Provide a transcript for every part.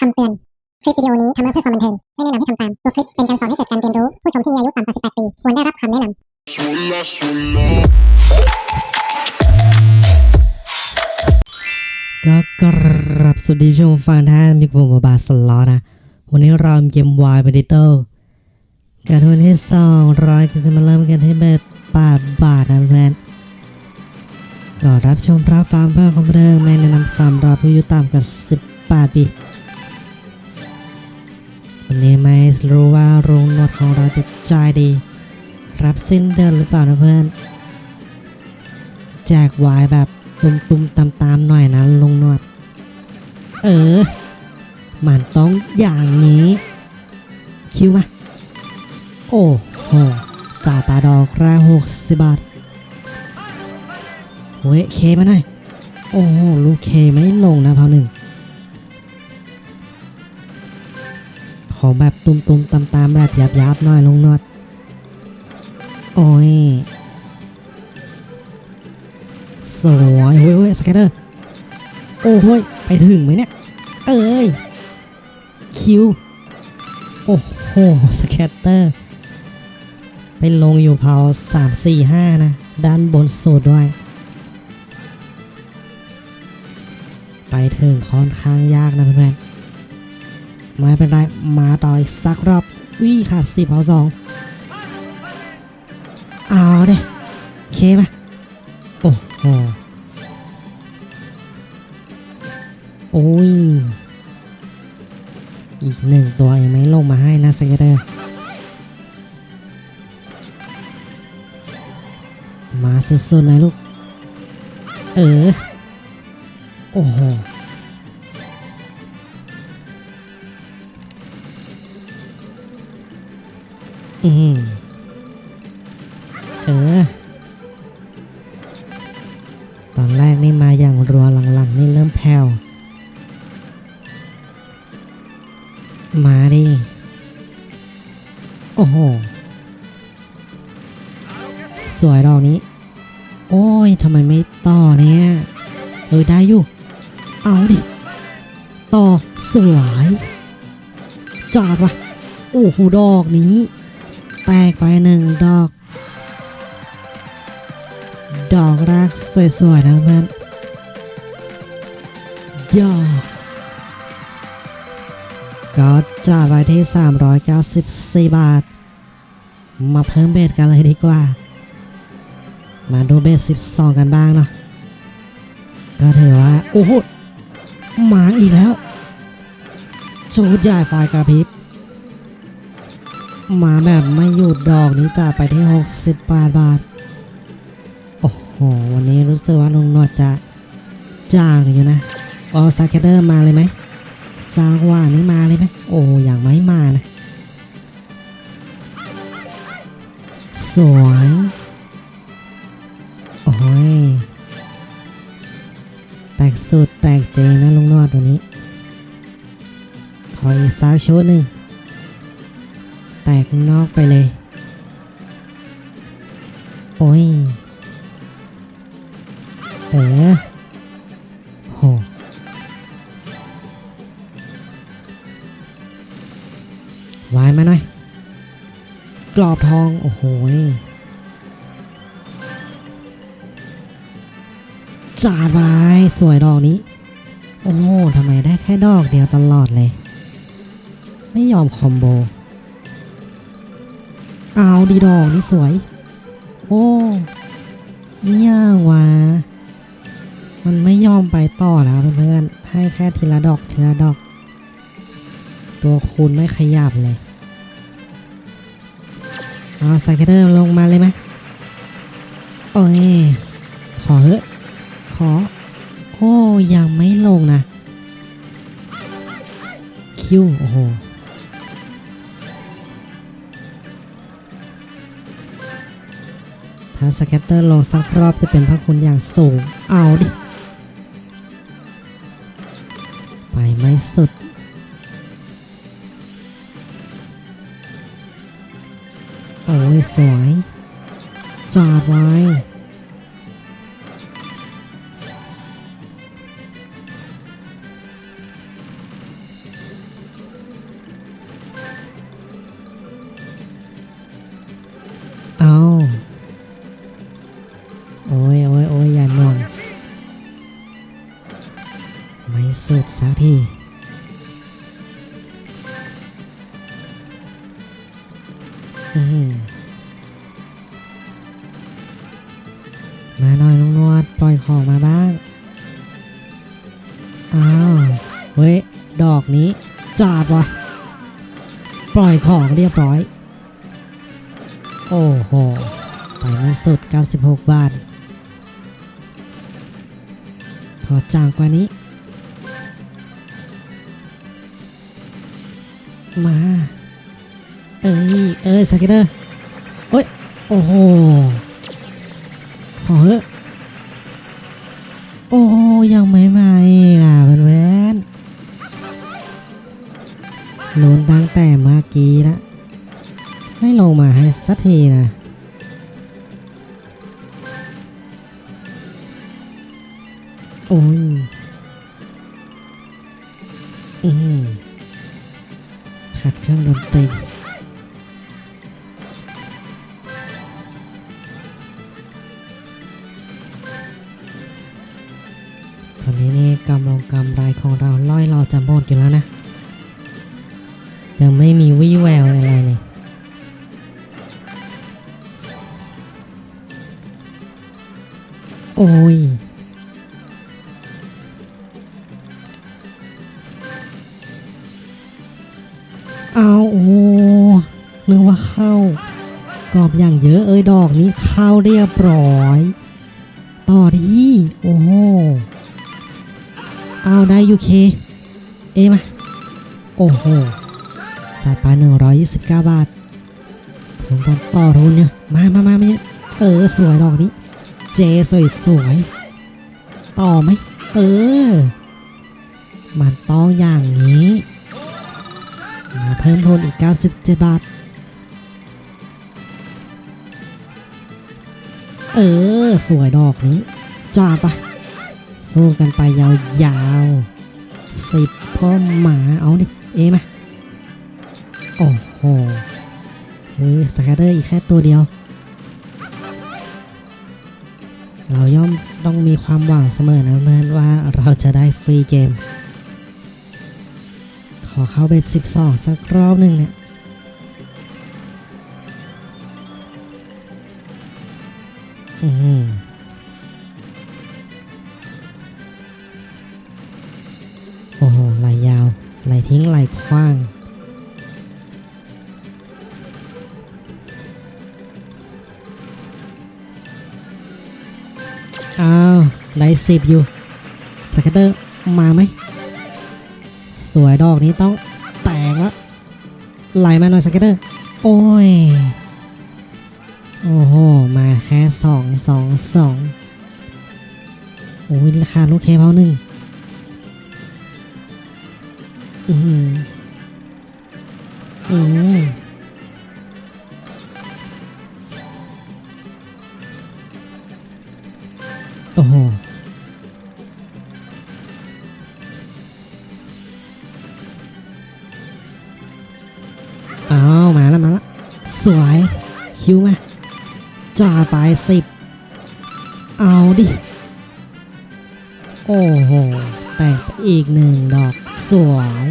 คำเตือน คลิปวิดีโอนี้ทำมาเพื่อความบันเทิง ไม่แนะนำให้ทำตาม ตัวคลิปเป็นการสอนให้เกิดการเรียนรู้ ผู้ชมที่มีอายุต่ำกว่า 18 ปี ควรได้รับคำแนะนำ Suena, suena. ก็กรับสวัสดีชมฟังท่านมีผมบาสลอนะ วันนี้เราเกมวายบันดิโตอร์การทุนที่สองร้อยก็จะมาเริ่มกันที่แบบปาบาทนะเพื่อนก็รับชมพระฟาร์มเพื่อความบันเริงไม่แนะนำซ้ำรอผู้อายุต่ำกว่า18ปี วันนี้ไม่รู้ว่าโรงนวดของเราจะจ่ายดี รับสิ้นเดือนหรือเปล่านะเพื่อน แจกวายแบบตุ้มๆตามๆหน่อยนะลุงนวด เออ มันต้องอย่างนี้ คิวมา โอ้โหจ่าตาดอกแรกหกสิบบาทเว้ยเคมาหน่อย โอ้โหลูกเคไม่ลงนะพาวหนึ่ง ขอแบบตุมๆตามๆแบบยับๆหน่อยลุงนวดโอ้ยสวยเฮ้ยเฮ้ยสแกตเตอร์โอ้โหยไปถึงไหมเนี่ย เอ้ย คิว โอ้โห สแกตเตอร์ ไปลงอยู่เผาสามสี่ห้านะ ด้านบนสุดด้วย ไปถึงค่อนข้างยากนะเพื่อนๆ ไม่เป็นไร มาต่ออีกสักรอบวิ่ขาดสิบเอาสองเอาเด้เคปะโอ้โหโอ้ย อีกหนึ่งตัวยังไม่ลงมาให้นะสเกเตอร์มาสุดๆเลยลูก เออ โอ้โห อืมเออ ตอนแรกนี่มาอย่างรัวหลังๆ นี่เริ่มแผ่ว มาดิ โอ้โห สวยดอกนี้ โอ้ยทำไมไม่ต่อเนี่ยเออได้อยู่ เอาดิ ต่อสวยจอดวะโอ้โหดอกนี้ ตกไปหนึ่งดอก ดอกแรกสวยๆนะเพื่อนย่อก็จ่ายไว้ที่ 394 บาท มาเพิ่มเบสกันเลยดีกว่า มาดูเบส 12 กันบ้างเนาะก็ถือว่า โอ้โหมาอีกแล้วชุดใหญ่ไฟกระพริบ มาแบบไม่หยุดดอกนี้จ่ายไปที่ 68 บาท โอ้โห วันนี้รู้สึกว่าลุงหนวดจะจ้างอยู่นะออสแคเดอร์มาเลยไหมจ้างว่านี้มาเลยไหมโอ้อย่างไม่มานะ สวย โอ้ย แตกสุดแตกเจงนะลุงนวดวันนี้ ขออีกสักชุดหนึ่ง แตกนอกไปเลย โอ้ย เออโหวายมาหน่อย กรอบทอง โอ้โหจาดไว้สวยดอกนี้ โอ้โหทำไมได้แค่ดอกเดียวตลอดเลย ไม่ยอมคอมโบ เอาดีดอกนี่สวย โอ้ย่างวะมันไม่ยอมไปต่อแล้วเพื่อนๆให้แค่ทีละดอกทีละดอก ตัวคูณไม่ขยับเลยเอาไซเคเดอร์ลงมาเลยไหมโอ้ยขอเถอะขอ โอ้ยังไม่ลงนะ คิว โอ้โห ถ้าสแคตเตอร์ลงสักรอบจะเป็นพระคุณอย่างสูง เอาดิ ไปไม่สุด โอ้ยสวย จอดไว้เอา มาหน่อยลุงนวดปล่อยของมาบ้าง อ้าว เฮ้ย ดอกนี้จอดวะปล่อยของเรียบร้อย โอ้โห ไปไม่สุด 96 บาท ขอจางกว่านี้ มา เอ้ย เอ้ยสเกเตอร์โอ้ย โอ้โห อเถอะโอ้ยังไม่มาอีกอะเพื่อนเพื่อนๆลุ้นตั้งแต่เมื่อกี้ละไม่ลงมาให้สักทีนะโอ้ยอืมขัดเครื่องดนตรี อยู่แล้วนะยังไม่มีวี่แววอะไรเลยโอ้ย เอาโอ้นึกว่าเข้ากรอบอย่างเยอะเอ้ยดอกนี้เข้าเรียบร้อย ต่อดี โอ้โหเอาได้ยูเค เอมา โอ้โหจัดไป129บเก้าบาทผมต้องต่อทุนเนี่ยมามามามาเนี่ยเออ สวยดอกนี้ เจสวยสวย ต่อไหม เออ มันต้องอย่างนี้ มาเพิ่มทุนอีก 97 บาท เออ สวยดอกนี้จ้าปะสู้กันไปยาวๆ สิบก็หมาเอาดิ เอมาโอ้โหเฮ้ยสแกตเตอร์อีกแค่ตัวเดียว เราย่อมต้องมีความหวังเสมอนะเพื่อนว่าเราจะได้ฟรีเกม ขอเข้าเบ็ด12 สักรอบหนึ่งเนี่ยอืม ทิ้งไหลคว้างอ้าวได้สิบอยู่สก็ตเตอร์มาไหมสวยดอกนี้ต้องแตกแล้วไหลมาหน่อยสก็ตเตอร์โอ้ยโอ้โห มาแค่สองสองสองโอ้ยราคาลูกเคเพาหนึ่ง อือหืออืมโอ้โหอ้าวมาแล้วมาแล้วสวย คิวมาจ่าไปสิบเอาดิ โอ้โห แตกไปอีกหนึ่งดอกสวย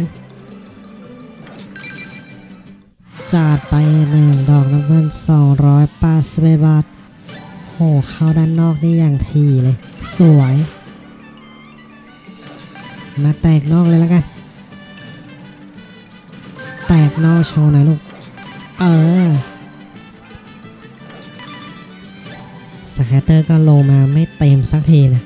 จัดไปหนึ่งดอกน้ำเงินสองร้อยปดสิบบาทโหเข้าด้านนอกได้อย่างทีเลย สวย มาแตกนอกเลยแล้วกัน แตกนอกโชว์หน่อยลูก เออสแคตเตอร์ก็ลงมาไม่เต็มสักทีนะ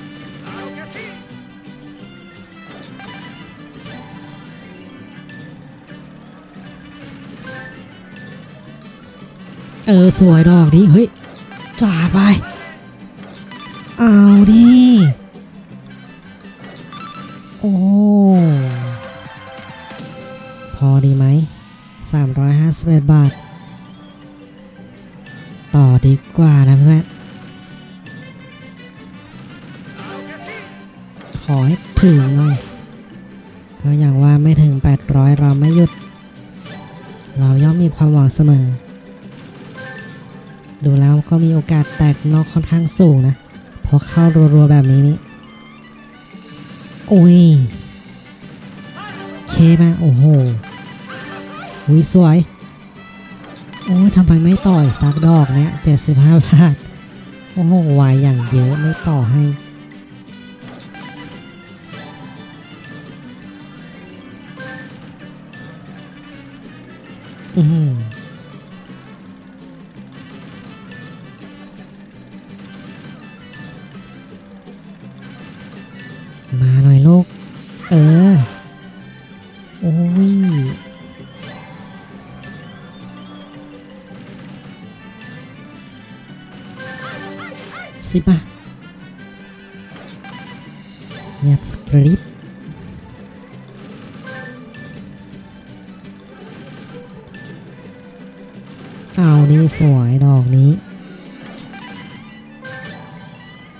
เออสวยดอกนี้เฮ้ยจาดไป เอาดิโอ้ พอดีไหม 351 บาท ต่อดีกว่านะเพื่อนขอให้ถึงหน่อยก็อย่างว่าไม่ถึง 800 เราไม่หยุด เราย่อมมีความหวังเสมอ ดูแล้วก็มีโอกาสแตกนอกค่อนข้างสูงนะเพราะเข้ารัวๆแบบนี้นี่โอ้ย เคมา โอ้โหอุ้ยสวย โอ้ยทำไมไม่ต่ออีกสักดอกเนี่ยเจ็ดสิบห้าบาท โอ้โหวายอย่างเยอะไม่ต่อให้อืม สิบอะเงียบกริบเอานี่สวยดอกนี้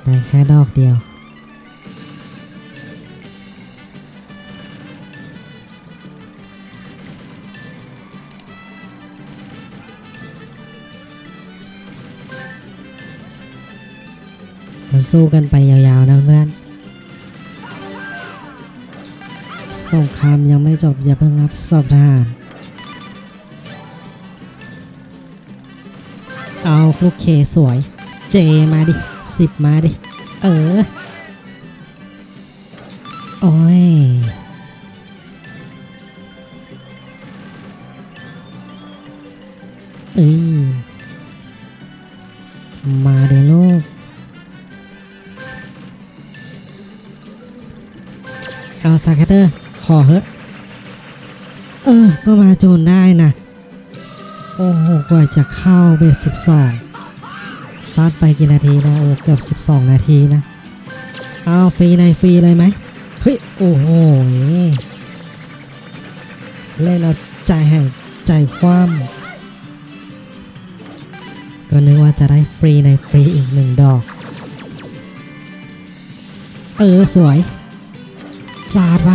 ได้แค่ดอกเดียว สู้กันไปยาวๆนะเพื่อนสงครามยังไม่จบอย่าเพิ่งรับสอบทหารเอาลูกเคสวย เจมาดิสิบมาดิ เออ โอ้ยเอ้ย สาแคตเตอร์ขอเหอะเออ ก็มาโจนได้นะ โอ้โห กว่าจะเข้าเบสสิบสองซัดไปกี่นาทีนะโอ้เกือบสิบสองนาทีนะ เอาฟรีในฟรีเลยไหมเฮ้ย โอ้โห เล่นเอาใจแห่งใจคว่ำก็นึกว่าจะได้ฟรีในฟรีอีกหนึ่งดอก เออ สวย จาดไป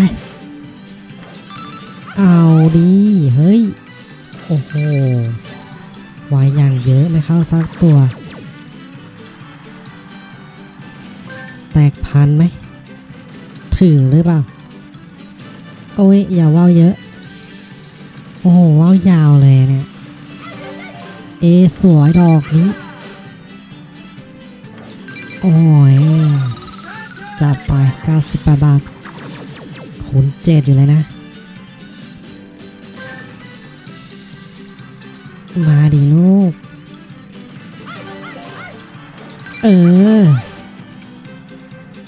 เอาดีเฮ้ย โอ้โหวายอย่างเยอะไม่เข้าสักตัว แตกพันไหม ถึงหรือเปล่า โอ้ย อย่าว่าวเยอะ โอ้โห ว่าวยาวเลยเนี่ย เอสวยดอกนี้ โอ้ยจัดไป 98 บาท คูณเจ็ดอยู่เลยนะ มาดิลูก เออ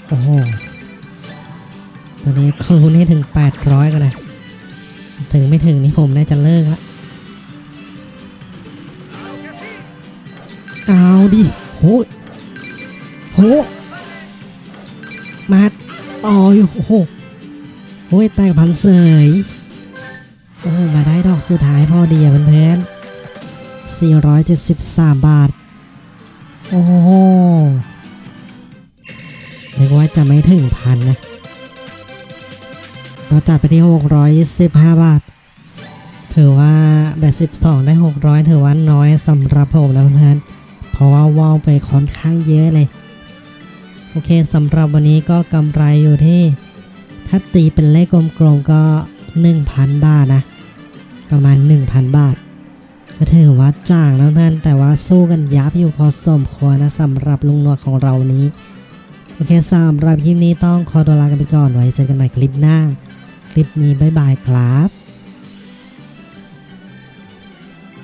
โอ้โห ตัวนี้คูณให้ถึง 800กันนะ ถึงไม่ถึงนี่ผมน่าจะเลิกละเอาดิโหโห มาต่ออยู่โอ้โห อ้ยแตกพันเสยโอ้มาได้ดอกสุดท้ายพอดีอะเพื่อนๆ473 บาท โอ้โหเรียกว่าจะไม่ถึงพันนะเราจัดไปที่ 615 บาท ถือว่าแบบ12 ได้ 600 ถือว่าน้อยสำหรับผมนะเพื่อนเพราะว่าว่าวไปค่อนข้างเยอะเลย โอเคสำหรับวันนี้ก็กำไรอยู่ที่ ถ้าตีเป็นเลขกลมๆก็ 1,000 บาทนะ ประมาณ 1,000 บาท ก็ถือว่าจ่างแล้วเพื่อนแต่ว่าสู้กันยับอยู่พอสมควรนะสำหรับลุงนวดของเรานี้ โอเคสำหรับคลิปนี้ต้องขอตัวลากันไปก่อนไว้เจอกันใหม่คลิปหน้า คลิปนี้บ๊ายบายครับ